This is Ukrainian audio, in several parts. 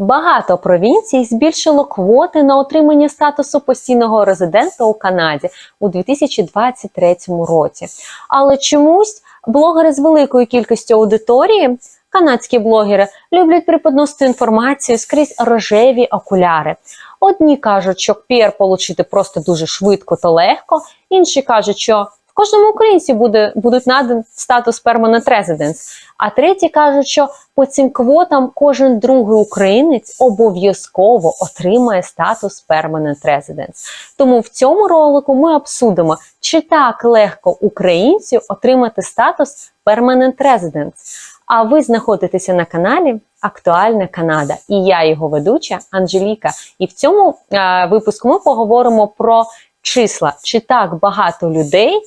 Багато провінцій збільшило квоти на отримання статусу постійного резидента у Канаді у 2023 році. Але чомусь блогери з великою кількістю аудиторії, канадські блогери, люблять преподносити інформацію скрізь рожеві окуляри. Одні кажуть, що пір отримати просто дуже швидко та легко, інші кажуть, що кожному українці буде будуть наданий статус Permanent Residence, а треті кажуть, що по цим квотам кожен другий українець обов'язково отримає статус Permanent Residence. Тому в цьому ролику ми обсудимо, чи так легко українцю отримати статус Permanent Residence. А ви знаходитеся на каналі Актуальна Канада, і я його ведуча Анжеліка. І в цьому е, випуску ми поговоримо про числа, чи так багато людей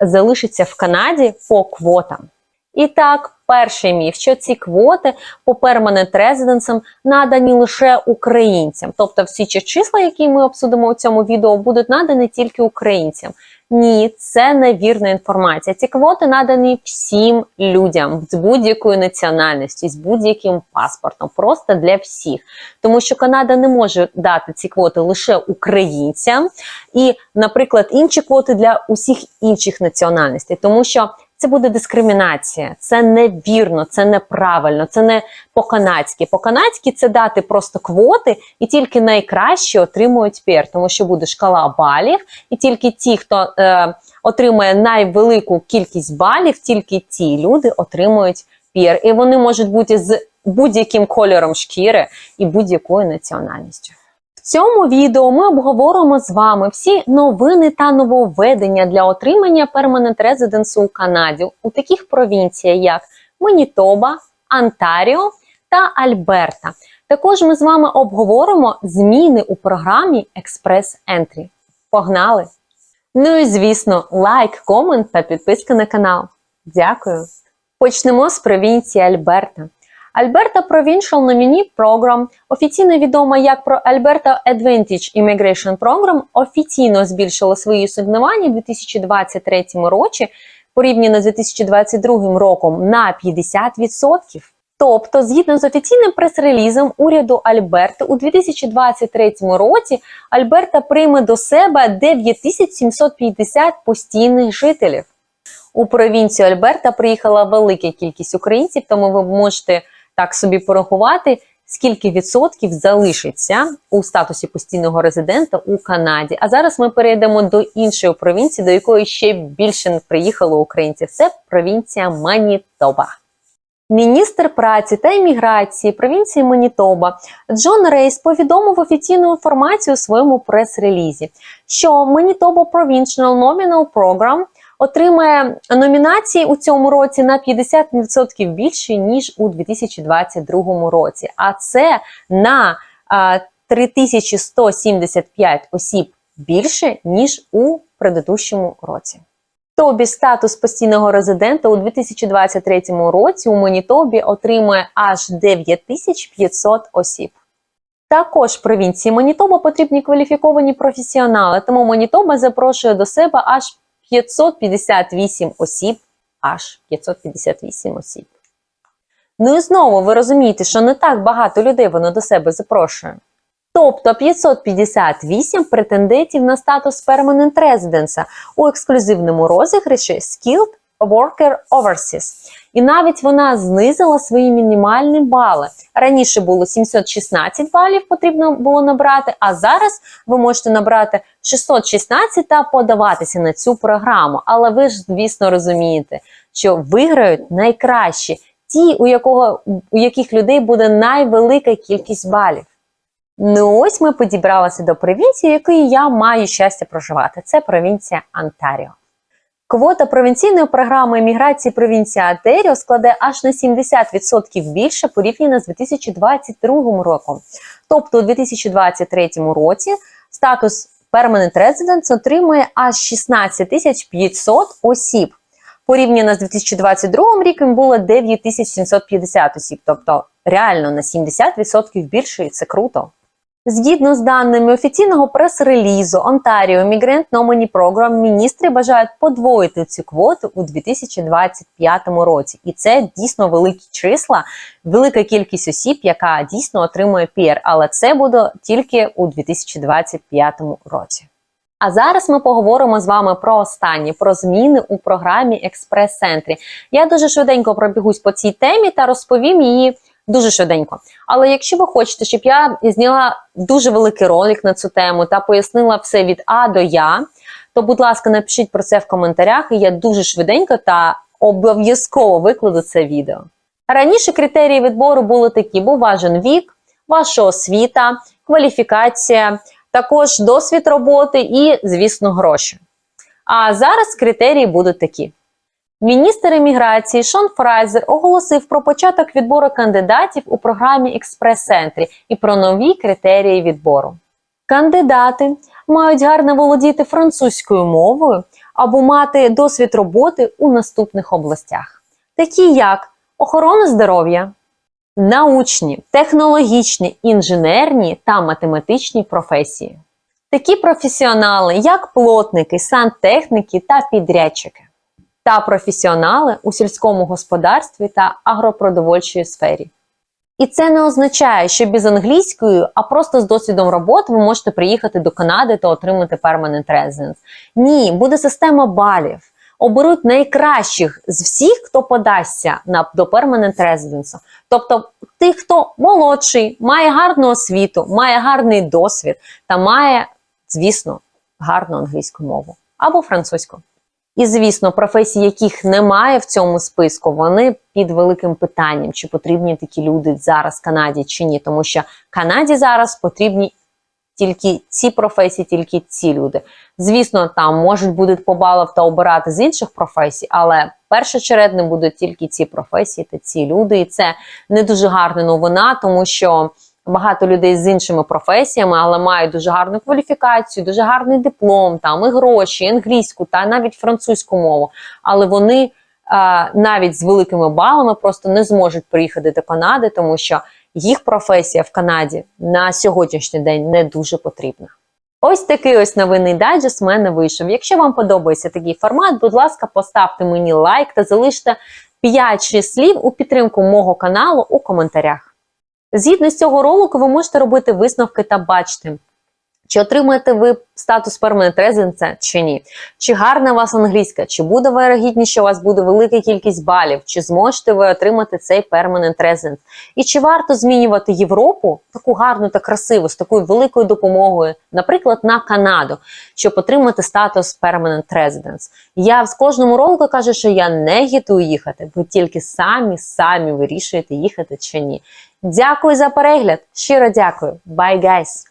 залишиться в Канаді по квотам. І так, перший міф, що ці квоти по permanent residence надані лише українцям. Тобто всі ці числа, які ми обсудимо у цьому відео, будуть надані тільки українцям. Ні, це невірна інформація. Ці квоти надані всім людям з будь-якою національністю, з будь-яким паспортом, просто для всіх. Тому що Канада не може дати ці квоти лише українцям, і, наприклад, інші квоти для усіх інших національностей, тому що це буде дискримінація, це невірно, це неправильно, це не по-канадськи. По-канадськи це дати просто квоти, і тільки найкращі отримують пір, тому що буде шкала балів, і тільки ті, хто е, отримує найвелику кількість балів, тільки ті люди отримують пір. І вони можуть бути з будь-яким кольором шкіри і будь-якою національністю. В цьому відео ми обговоримо з вами всі новини та нововведення для отримання Permanent Residence у Канаді у таких провінціях, як Манітоба, Онтаріо та Альберта. Також ми з вами обговоримо зміни у програмі Express Entry. Погнали! Ну і звісно, лайк, комент та підписка на канал. Дякую! Почнемо з провінції Альберта. Alberta Provincial Nominee Program, офіційно відома як про Alberta Advantage Immigration Program, офіційно збільшила свої асигнування у 2023 році порівняно з 2022 роком на 50%. Тобто, згідно з офіційним прес-релізом уряду Альберти, у 2023 році Альберта прийме до себе 9750 постійних жителів. У провінцію Альберта приїхала велика кількість українців, тому ви можете так собі порахувати, скільки відсотків залишиться у статусі постійного резидента у Канаді. А зараз ми перейдемо до іншої провінції, до якої ще більше приїхало українців. Це провінція Манітоба. Міністр праці та імміграції провінції Манітоба Джон Рейс повідомив офіційну інформацію у своєму прес-релізі, що Manitoba Provincial Nominal Program отримає номінації у цьому році на 50% більше ніж у 2022 році. А це на 3175 осіб більше ніж у предыдущому році. Тобі статус постійного резидента у 2023 році у Манітобі отримує аж 9500 осіб. Також провінції Манітоба потрібні кваліфіковані професіонали, тому Манітоба запрошує до себе аж 558 осіб, аж 558 осіб. Ну і знову ви розумієте, що не так багато людей воно до себе запрошує. Тобто 558 претендентів на статус Permanent Residence у ексклюзивному розіграші Skilled Worker Overseas. І навіть вона знизила свої мінімальні бали. Раніше було 716 балів потрібно було набрати, а зараз ви можете набрати 616 та подаватися на цю програму. Але ви ж, звісно, розумієте, що виграють найкращі ті, у, якого, у яких людей буде найвелика кількість балів. Ну ось ми підібралися до провінції, якій я маю щастя проживати. Це провінція Онтаріо. Квота провінційної програми еміграції провінції Онтаріо складе аж на 70% більше порівняно з 2022 роком. Тобто у 2023 році статус Permanent Residence отримує аж 16 500 осіб. Порівняно з 2022 роком було 9750 осіб. Тобто реально на 70% більше і це круто. Згідно з даними офіційного прес-релізу Ontario Migrant Nominee Program, міністри бажають подвоїти цю квоту у 2025 році. І це дійсно великі числа, велика кількість осіб, яка дійсно отримує пір, але це буде тільки у 2025 році. А зараз ми поговоримо з вами про останні про зміни у програмі експрес-центрі. Я дуже швиденько пробігусь по цій темі та розповім її дуже швиденько. Але якщо ви хочете, щоб я зняла дуже великий ролик на цю тему та пояснила все від А до Я, то, будь ласка, напишіть про це в коментарях, і я дуже швиденько та обов'язково викладу це відео. Раніше критерії відбору були такі: був важен вік, ваша освіта, кваліфікація, також досвід роботи і, звісно, гроші. А зараз критерії будуть такі. Міністр імміграції Шон Фрайзер оголосив про початок відбору кандидатів у програмі Експрес-центрі і про нові критерії відбору. Кандидати мають гарно володіти французькою мовою або мати досвід роботи у наступних областях, такі як охорона здоров'я, научні, технологічні, інженерні та математичні професії. Такі професіонали, як плотники, сантехніки та підрядчики та професіонали у сільському господарстві та агропродовольчій сфері. І це не означає, що без англійської, а просто з досвідом роботи ви можете приїхати до Канади та отримати permanent residence. Ні, буде система балів. Оберуть найкращих з всіх, хто подасться на до permanent residence. Тобто тих, хто молодший, має гарну освіту, має гарний досвід та має, звісно, гарну англійську мову або французьку. І, звісно, професії, яких немає в цьому списку, вони під великим питанням, чи потрібні такі люди зараз Канаді чи ні. Тому що Канаді зараз потрібні тільки ці професії, тільки ці люди. Звісно, там можуть будуть по балах та обирати з інших професій, але першочередно будуть тільки ці професії та ці люди. І це не дуже гарна новина, тому що. Багато людей з іншими професіями, але мають дуже гарну кваліфікацію, дуже гарний диплом, там і гроші, і англійську та навіть французьку мову. Але вони а, навіть з великими балами просто не зможуть приїхати до Канади, тому що їх професія в Канаді на сьогоднішній день не дуже потрібна. Ось такий ось новинний дайджест в мене вийшов. Якщо вам подобається такий формат, будь ласка, поставте мені лайк та залиште 5-6 слів у підтримку мого каналу у коментарях. Згідно з цього ролику, ви можете робити висновки та бачити, чи отримаєте ви статус Permanent Residence чи ні. Чи гарна у вас англійська, чи буде вирогідність, що у вас буде велика кількість балів, чи зможете ви отримати цей Permanent Residence. І чи варто змінювати Європу, таку гарну та красиву, з такою великою допомогою, наприклад, на Канаду, щоб отримати статус Permanent Residence. Я з кожному ролику кажу, що я не гітую їхати, ви тільки самі самі вирішуєте їхати чи ні. Дякую за перегляд. Щиро дякую. Bye, guys!